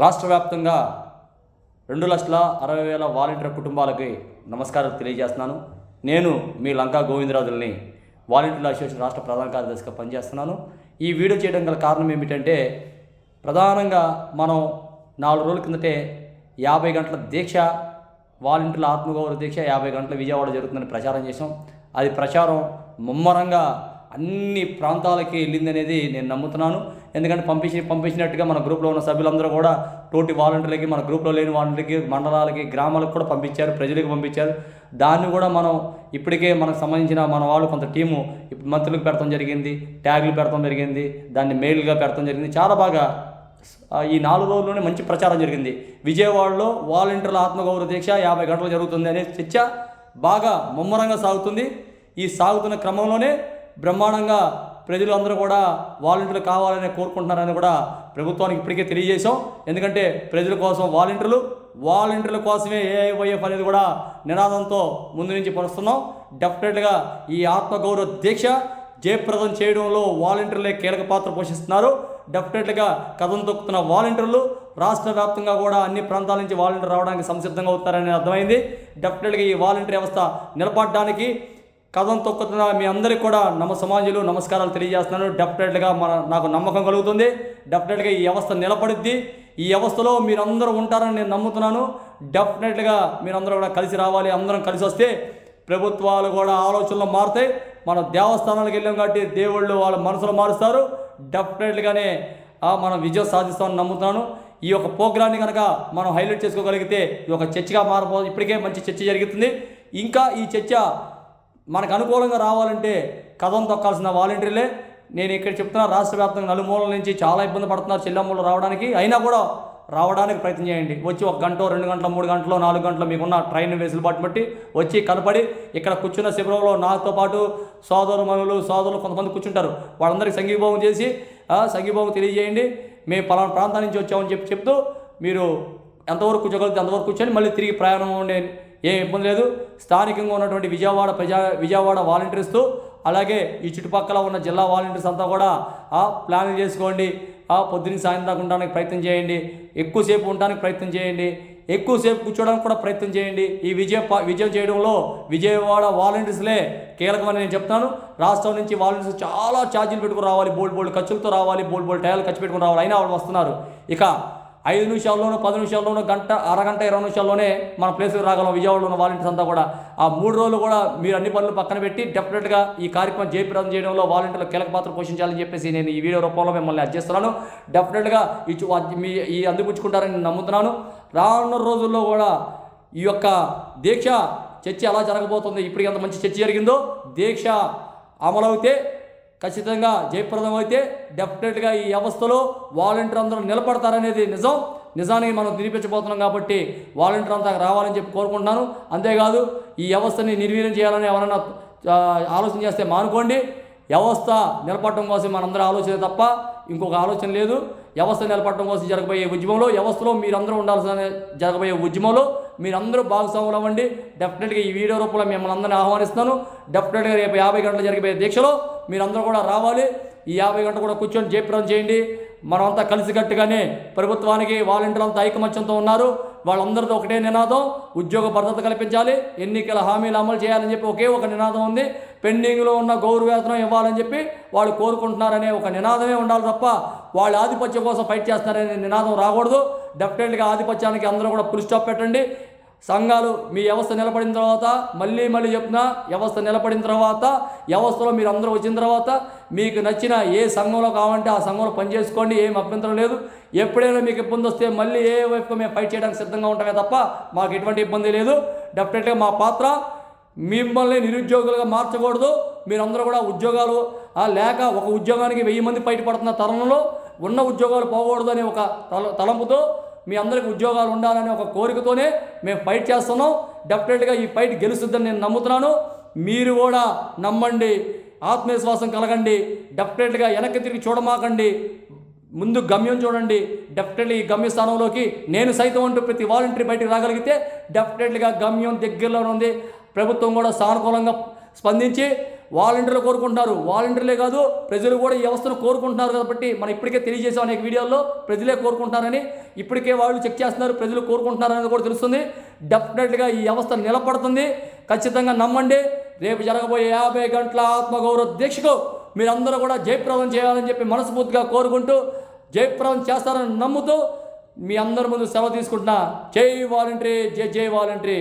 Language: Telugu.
రాష్ట్ర వ్యాప్తంగా రెండు లక్షల అరవై వేల వాలంటీర్ కుటుంబాలకి నమస్కారం తెలియజేస్తున్నాను. నేను మీ లంకా గోవిందరాజుల్ని వాలంటీర్ల అసోసియేషన్ రాష్ట్ర ప్రధాన కార్యదర్శిగా పనిచేస్తున్నాను. ఈ వీడియో చేయడం గల కారణం ఏమిటంటే ప్రధానంగా మనం నాలుగు రోజుల కిందటే యాభై గంటల దీక్ష వాలంటీర్ల ఆత్మగౌరవ దీక్ష యాభై గంటల విజయవాడ జరుగుతుందని ప్రచారం చేసాం అది ప్రచారం ముమ్మరంగా అన్ని ప్రాంతాలకి వెళ్ళింది అనేది నేను నమ్ముతున్నాను. ఎందుకంటే పంపించి పంపించినట్టుగా మన గ్రూప్లో ఉన్న సభ్యులందరూ కూడా తోటి వాలంటీర్లకి మన గ్రూప్లో లేని వాలంటీర్లకి మండలాలకి గ్రామాలకు కూడా పంపించారు ప్రజలకు పంపించారు. దాన్ని కూడా మనం ఇప్పటికే మనకు సంబంధించిన మన వాళ్ళు కొంత టీము మంత్రులకు పెడతాం జరిగింది ట్యాగ్లు పెడతాం జరిగింది దాన్ని మెయిల్గా పెడతాం జరిగింది. చాలా బాగా ఈ నాలుగు రోజుల్లోనే మంచి ప్రచారం జరిగింది. విజయవాడలో వాలంటీర్ల ఆత్మగౌరవ దీక్ష యాభై గంటలు జరుగుతుంది అనే చర్చ బాగా ముమ్మరంగా సాగుతుంది. ఈ సాగుతున్న క్రమంలోనే బ్రహ్మాండంగా ప్రజలు అందరూ కూడా వాలంటీర్లు కావాలని కోరుకుంటున్నారని కూడా ప్రభుత్వానికి ఇప్పటికే తెలియజేశాం. ఎందుకంటే ప్రజల కోసం వాలంటీర్లు వాలంటీర్ల కోసమే ఏఐవైఎఫ్ అనేది కూడా నినాదంతో ముందు నుంచి పరుస్తున్నాం. డెఫినెట్గా ఈ ఆత్మగౌరవ దీక్ష జయప్రదం చేయడంలో వాలంటీర్లే కీలక పాత్ర పోషిస్తున్నారు. డెఫినెట్గా కథం తొక్కుతున్న వాలంటీర్లు రాష్ట్ర వ్యాప్తంగా కూడా అన్ని ప్రాంతాల నుంచి వాలంటీర్ రావడానికి సంసిద్ధంగా అవుతారని అర్థమైంది. డెఫినెట్గా ఈ వాలంటీర్ వ్యవస్థ నిలబడడానికి కథం తొక్కుతున్న మీ అందరికీ కూడా నమ సమాజులు నమస్కారాలు తెలియజేస్తున్నాను. డెఫినెట్గా మన నాకు నమ్మకం కలుగుతుంది. డెఫినెట్గా ఈ వ్యవస్థ నిలబడుద్ది. ఈ వ్యవస్థలో మీరందరూ ఉంటారని నేను నమ్ముతున్నాను. డెఫినెట్గా మీరందరూ కూడా కలిసి రావాలి. అందరం కలిసి వస్తే ప్రభుత్వాలు కూడా ఆలోచనలు మారుతాయి. మన దేవస్థానాలకు వెళ్ళాం కాబట్టి దేవుళ్ళు వాళ్ళ మనసులో మారుస్తారు. డెఫినెట్గానే మనం విజయం సాధిస్తామని నమ్ముతున్నాను. ఈ యొక్క ప్రోగ్రాన్ని కనుక మనం హైలైట్ చేసుకోగలిగితే ఈ ఒక చర్చగా మారబో ఇప్పటికే మంచి చర్చ జరుగుతుంది. ఇంకా ఈ చర్చ మనకు అనుకూలంగా రావాలంటే కథం తొక్కాల్సిన వాలంటీర్లే. నేను ఇక్కడ చెప్తున్నా రాష్ట్ర వ్యాప్తంగా నలుమూలల నుంచి చాలా ఇబ్బంది పడుతున్నారు చెల్లెమ్మలు రావడానికి. అయినా కూడా రావడానికి ప్రయత్నం చేయండి. వచ్చి ఒక గంట రెండు గంటల మూడు గంటలు నాలుగు గంటలు మీకున్న ట్రైన్ వెసులుబాటు బట్టి వచ్చి కనపడి ఇక్కడ కూర్చున్న శిబిరంలో నాతో పాటు సోదరు మనులు సోదరులు కొంతమంది కూర్చుంటారు. వాళ్ళందరికీ సంఘీభావం చేసి సంఘీభావం తెలియజేయండి. మేము పలానా ప్రాంతం నుంచి వచ్చామని చెప్పి చెప్తూ మీరు ఎంతవరకు కూర్చోగలిగితే అంతవరకు కూర్చొని మళ్ళీ తిరిగి ప్రయాణం ఉండే ఏం ఇబ్బంది లేదు. స్థానికంగా ఉన్నటువంటి విజయవాడ ప్రజా విజయవాడ వాలంటీర్స్తో అలాగే ఈ చుట్టుపక్కల ఉన్న జిల్లా వాలంటీర్స్ అంతా కూడా ప్లాన్ చేసుకోండి. పొద్దున్న సాయం దాకా ఉండడానికి ప్రయత్నం చేయండి. ఎక్కువసేపు ఉండడానికి ప్రయత్నం చేయండి. ఎక్కువసేపు కూర్చోడానికి కూడా ప్రయత్నం చేయండి. ఈ విజయ ప- విజయం చేయడంలో విజయవాడ వాలంటీర్స్లే కీలకమని నేను చెప్తాను. రాష్ట్రం నుంచి వాలంటీర్స్ చాలా ఛార్జీలు పెట్టుకుని రావాలి. బోల్డ్ బోల్డ్ ఖర్చులతో రావాలి. బోల్డ్ బోల్డ్ టైర్లు ఖర్చు పెట్టుకుని రావాలి. అయినా వాళ్ళు వస్తున్నారు. ఇక ఐదు నిమిషాల్లోనూ పది నిమిషాల్లోనూ గంట అరగంట ఇరవై నిమిషాల్లోనే మన ప్లేస్కి రాగలం. విజయవాడలో ఉన్న వాలంటీర్స్ అంతా కూడా. ఆ మూడు రోజులు కూడా మీరు అన్ని పనులు పక్కన పెట్టి డెఫినెట్గా ఈ కార్యక్రమం జయప్రదం చేయడంలో వాలంటీర్లు కీలక పాత్ర పోషించాలని చెప్పేసి నేను ఈ వీడియో రూపంలో మిమ్మల్ని అర్జిస్తున్నాను డెఫినెట్గా ఈ మీ ఈ అందిపుచ్చుకుంటారని నేను నమ్ముతున్నాను. రానున్న రోజుల్లో కూడా ఈ యొక్క దీక్ష చర్చ ఎలా జరగబోతుంది ఇప్పటికి ఎంత మంచి చర్చ జరిగిందో దీక్ష అమలవుతే ఖచ్చితంగా జయప్రదం అయితే డెఫినెట్గా ఈ వ్యవస్థలో వాలంటీర్ అందరూ నిలబడతారనేది నిజం. నిజానికి మనం నిరూపించబోతున్నాం కాబట్టి వాలంటీర్ అంతా రావాలని చెప్పి కోరుకుంటున్నాను. అంతేకాదు ఈ వ్యవస్థని నిర్వీర్యం చేయాలని ఎవరైనా ఆలోచన చేస్తే మానుకోండి. వ్యవస్థ నిలబడటం కోసం మనందరూ ఆలోచన తప్ప ఇంకొక ఆలోచన లేదు. వ్యవస్థ నిలబడటం కోసం జరగబోయే ఉద్యమంలో వ్యవస్థలో మీరందరూ ఉండాల్సిన జరగబోయే ఉద్యమంలో మీరందరూ భాగస్వాములు అవ్వండి. డెఫినెట్గా ఈ వీడియో రూపంలో మిమ్మల్ని అందరినీ ఆహ్వానిస్తాను డెఫినెట్గా రేపు యాభై గంటలు జరిగిపోయే దీక్షలో మీరందరూ కూడా రావాలి. ఈ యాభై గంటలు కూడా కూర్చొని జయప్రదం చేయండి. మనమంతా కలిసికట్టుగానే ప్రభుత్వానికి వాలంటీర్లు అంతా ఐకమత్యంతో ఉన్నారు. వాళ్ళందరితో ఒకటే నినాదం ఉద్యోగ భద్రత కల్పించాలి. ఎన్నికల హామీలు అమలు చేయాలని చెప్పి ఒకే ఒక నినాదం ఉంది. పెండింగ్లో ఉన్న గౌరవేతనం ఇవ్వాలని చెప్పి వాళ్ళు కోరుకుంటున్నారనే ఒక నినాదమే ఉండాలి తప్ప వాళ్ళ ఆధిపత్యం కోసం ఫైట్ చేస్తున్నారనే నినాదం రాకూడదు. డెఫినెట్గా ఆధిపత్యానికి అందరూ కూడా పులి స్టాప్ పెట్టండి. సంఘాలు మీ వ్యవస్థ నిలబడిన తర్వాత మళ్ళీ మళ్ళీ చెప్పిన వ్యవస్థ నిలబడిన తర్వాత వ్యవస్థలో మీరు అందరూ వచ్చిన తర్వాత మీకు నచ్చిన ఏ సంఘంలో కావాలంటే ఆ సంఘంలో పనిచేసుకోండి ఏం అభ్యంతరం లేదు. ఎప్పుడైనా మీకు ఇబ్బంది వస్తే మళ్ళీ ఏ వైపు మేము ఫైట్ చేయడానికి సిద్ధంగా ఉంటామే తప్ప మాకు ఎటువంటి ఇబ్బంది లేదు. డెఫినెట్గా మా పాత్ర మిమ్మల్ని నిరుద్యోగులుగా మార్చకూడదు. మీరందరూ కూడా ఉద్యోగాలు లేక ఒక ఉద్యోగానికి వెయ్యి మంది బయటపడుతున్న తరుణంలో ఉన్న ఉద్యోగాలు పోకూడదు అనే ఒక తల తలంపుతో మీ అందరికి ఉద్యోగాలు ఉండాలనే ఒక కోరికతోనే మేము ఫైట్ చేస్తున్నాం. డెఫినెట్గా ఈ ఫైట్ గెలుస్తుందని నేను నమ్ముతున్నాను. మీరు కూడా నమ్మండి. ఆత్మవిశ్వాసం కలగండి. డెఫినెట్గా వెనక్కి తిరిగి చూడమాకండి. ముందు గమ్యం చూడండి. డెఫినెట్లీ ఈ గమ్యస్థానంలోకి నేను సైతం అంటూ ప్రతి వాలంటీర్ బయటికి రాగలిగితే డెఫినెట్లీగా గమ్యం దగ్గరలో ఉంది. ప్రభుత్వం కూడా సానుకూలంగా స్పందించి వాలంటీర్లు కోరుకుంటున్నారు. వాలంటీర్లే కాదు ప్రజలు కూడా ఈ వ్యవస్థను కోరుకుంటున్నారు కాబట్టి మనం ఇప్పటికే తెలియజేసాం అనేక వీడియోల్లో ప్రజలే కోరుకుంటున్నారని. ఇప్పటికే వాళ్ళు చెక్ చేస్తున్నారు ప్రజలు కోరుకుంటున్నారని కూడా తెలుస్తుంది. డెఫినెట్గా ఈ వ్యవస్థ నిలబడుతుంది. ఖచ్చితంగా నమ్మండి. రేపు జరగబోయే యాభై గంటల ఆత్మగౌరవ దీక్షకు మీరందరూ కూడా జయప్రదం చేయాలని చెప్పి మనస్ఫూర్తిగా కోరుకుంటూ జయప్రదం చేస్తారని నమ్ముతూ మీ అందరి ముందు సెలవు తీసుకుంటున్నా. జై వాలంటరీ జై జై వాలంటరీ.